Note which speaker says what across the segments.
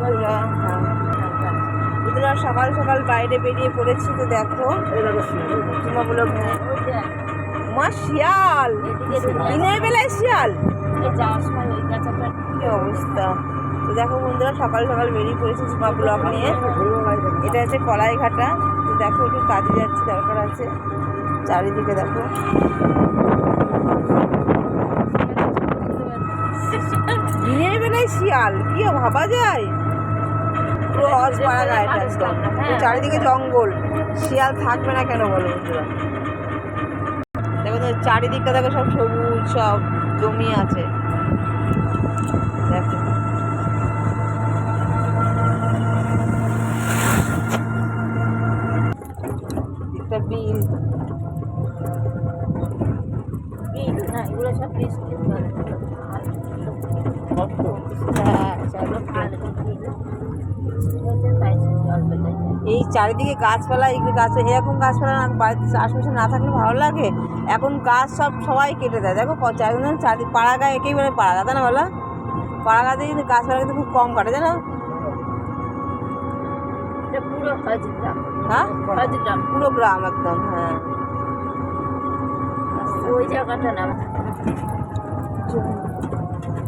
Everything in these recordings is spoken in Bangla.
Speaker 1: বন্ধুরা হ্যাঁ বন্ধুরা সকাল সকাল বাইরে বেরিয়ে পড়েছি, তো দেখো। মা, শিয়াল! দিনের বেলায় শিয়াল! কি অবস্থা? তো দেখো বন্ধুরা, সকাল সকাল বেরিয়ে পড়েছি জুমা ব্লক নিয়ে। এটা হচ্ছে কলাইঘাটা। তো দেখো, একটু কাজে যাচ্ছে, দরকার আছে। চারিদিকে দেখো। দিনের বেলায় শিয়াল, কি ভাবা যায়? পুরো অজপাড়া গায়েটা একদম। তো চারিদিকে জঙ্গল। শিয়াল থাকবে না কেন বলো? দেখো তো চারিদিকটা দেখো সব সবুজ সব জমি আছে। দেখো। বিল। হ্যাঁ চলো এই চারিদিকে গাছপালা এগুলো গাছ এরকম গাছপালা বাড়িতে আশেপাশে না থাকলে ভালো লাগে? এখন গাছ সব সবাই কেটে দেয়। দেখো চারিদিন চারি পাড়া গায়ে একেবারে পাড়া গা তাই না বলো? পাড়া গাছে কিন্তু গাছপালা কিন্তু খুব কম কাটে জানো? হ্যাঁ? পুরো গ্রাম একদম হ্যাঁ।
Speaker 2: ওই জায়গাটা না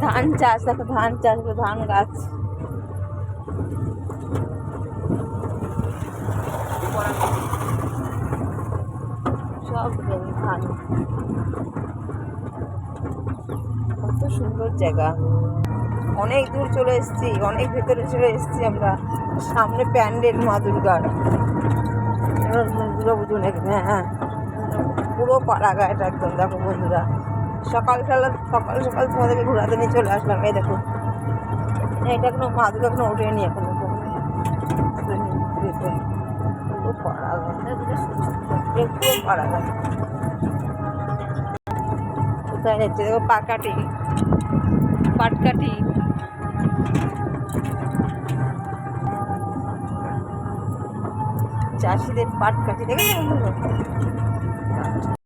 Speaker 1: ধান চাষ দেখো ধান চাষ ধান গাছ। সব জমি কত সুন্দর জায়গা। অনেক দূর চলে এসেছি অনেক ভেতরে চলে এসেছি আমরা। সামনে প্যান্ডেল মা দুর্গার দুর্গা পুজো হ্যাঁ পুরো পাড়া গায়েটা একদম। দেখো বন্ধুরা। সকাল সকাল সকাল সকাল তোমাদেরকে ঘোরাতে নিয়ে চলে আসলাম। এই দেখো। এটা এখনও মা দুর্গা এখনও ওঠেনি এখনও পাড়া গায়ে পুরো পাড়া গায়ে কোথায় যাচ্ছে দেখো পাকাটি পাটকাঠি চাষিদের পাটকাঠি দেখেছ বন্ধুরা?